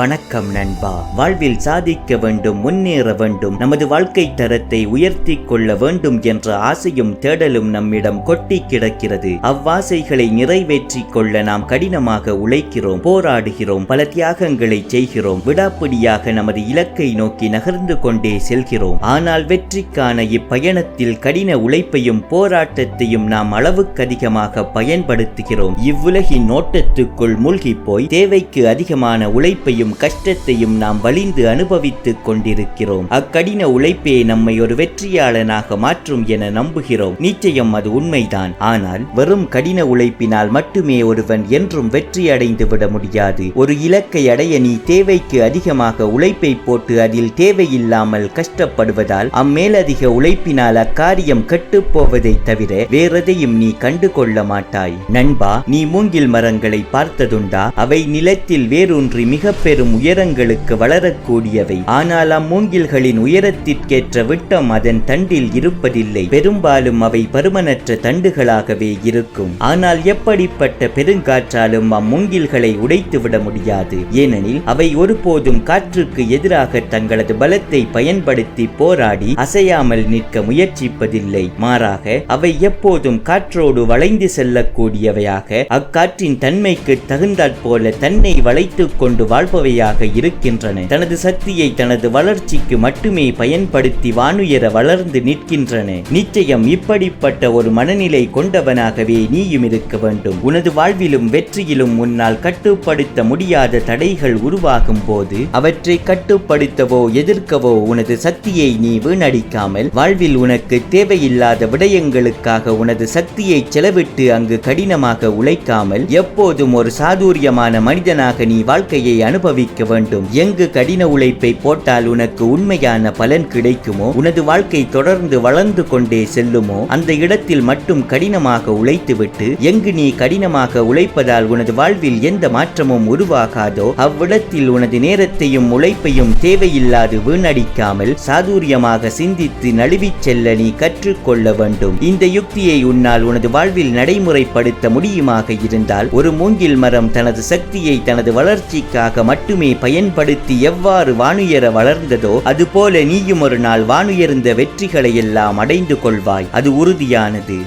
வணக்கம் நண்பா. வாழ்வில் சாதிக்க வேண்டும் முன்னேற வேண்டும் நமது வாழ்க்கை தரத்தை உயர்த்தி கொள்ள வேண்டும் என்ற ஆசையும் தேடலும் நம்மிடம் கொட்டி கிடக்கிறது. அவ்வாசைகளை நிறைவேற்றி கொள்ள நாம் கடினமாக உழைக்கிறோம் போராடுகிறோம் பல தியாகங்களை செய்கிறோம் விடாப்பிடியாக நமது இலக்கை நோக்கி நகர்ந்து கொண்டே செல்கிறோம். ஆனால் வெற்றிக்கான இப்பயணத்தில் கடின உழைப்பையும் போராட்டத்தையும் நாம் அளவுக்கு அதிகமாக பயன்படுத்துகிறோம். இவ்வுலகின் நோட்டத்துக்குள் மூழ்கி போய் தேவைக்கு அதிகமான உழைப்பையும் கஷ்டத்தையும் நாம் வலிந்து அனுபவித்துக் கொண்டிருக்கிறோம். அக்கடின உழைப்பே நம்மை ஒரு வெற்றியாளனாக மாற்றும் என நம்புகிறோம். நிச்சயம் அது உண்மைதான். ஆனால் வெறும் கடின உழைப்பினால் மட்டுமே ஒருவன் என்றும் வெற்றி அடைந்து விட முடியாது. ஒரு இலக்கை அடைய நீ தேவைக்கு அதிகமாக உழைப்பை போட்டு அதில் தேவையில்லாமல் கஷ்டப்படுவதால் அம்மேலதிக உழைப்பினால் அக்காரியம் கெட்டுப்போவதை தவிர வேறெதையும் நீ கண்டு கொள்ள மாட்டாய். நண்பா நீ மூங்கில் மரங்களை பார்த்ததுண்டா? அவை நிலத்தில் வேரூன்றி மிக பெரும் உயரங்களுக்கு வளரக்கூடியவை. ஆனால் அம்மூங்கில்களின் உயரத்திற்கேற்ற விட்டம் அதன் தண்டில் இருப்பதில்லை. பெரும்பாலும் அவை பருமனற்ற தண்டுகளாகவே இருக்கும். ஆனால் எப்படிப்பட்ட பெருங்காற்றாலும் அம்மூங்கில்களை உடைத்துவிட முடியாது. ஏனெனில் அவை ஒருபோதும் காற்றுக்கு எதிராக தங்களது பலத்தை பயன்படுத்தி போராடி அசையாமல் நிற்க முயற்சிப்பதில்லை. மாறாக அவை எப்போதும் காற்றோடு வளைந்து செல்லக்கூடியவையாக அக்காற்றின் தன்மைக்கு தகுந்தாற்போல தன்னை வளைத்துக் கொண்டு வாழ்பவையாக இருக்கின்றன. தனது சக்தியை தனது வளர்ச்சிக்கு மட்டுமே பயன்படுத்தி வானுயர வளர்ந்து நிற்கின்றன. நிச்சயம் இப்படிப்பட்ட ஒரு மனநிலை கொண்டவனாகவே நீயும் இருக்க வேண்டும். உனது வாழ்விலும் வெற்றியிலும் உன்னால் கட்டுப்படுத்த முடியாத தடைகள் உருவாகும் போது அவற்றை கட்டுப்படுத்தவோ எதிர்க்கவோ உனது சக்தியை நீ வீணடிக்காமல் வாழ்வில் உனக்கு தேவையில்லாத விடயங்களுக்காக உனது சக்தியை செலவிட்டு அங்கு கடினமாக உழைக்காமல் எப்போதும் ஒரு சாதுரியமான மனிதனாக நீ வாழ்க்கையை அனுபவிக்க வேண்டும். எங்கு கடின உழைப்பை போட்டால் உனக்கு உண்மையான பலன் கிடைக்குமோ உனது வாழ்க்கை தொடர்ந்து வளர்ந்து கொண்டே செல்லுமோ அந்த இடத்தில் மட்டும் கடினமாக உழைத்துவிட்டு எங்கு நீ கடினமாக உழைப்பதால் உனது வாழ்வில் எந்த மாற்றமும் உருவாகாதோ அவ்விடத்தில் உனது நேரத்தையும் உழைப்பையும் தேவையில்லாது வீணடிக்காமல் சாதுரியமாக சிந்தித்து நழுவிச் செல்ல நீ கற்றுக்கொள்ள வேண்டும். இந்த யுக்தியை உன்னால் உனது வாழ்வில் நடைமுறைப்படுத்த முடியுமாக இருந்தால் ஒரு மூங்கில் மரம் தனது சக்தியை தனது வளர்ச்சிக்காக மட்டுமே பயன்படுத்தி எவ்வாறு வானுயர வளர்ந்ததோ அதுபோல நீயும் ஒரு நாள் வானுயர்ந்த வெற்றிகளை எல்லாம் அடைந்து கொள்வாய். அது உறுதியானது.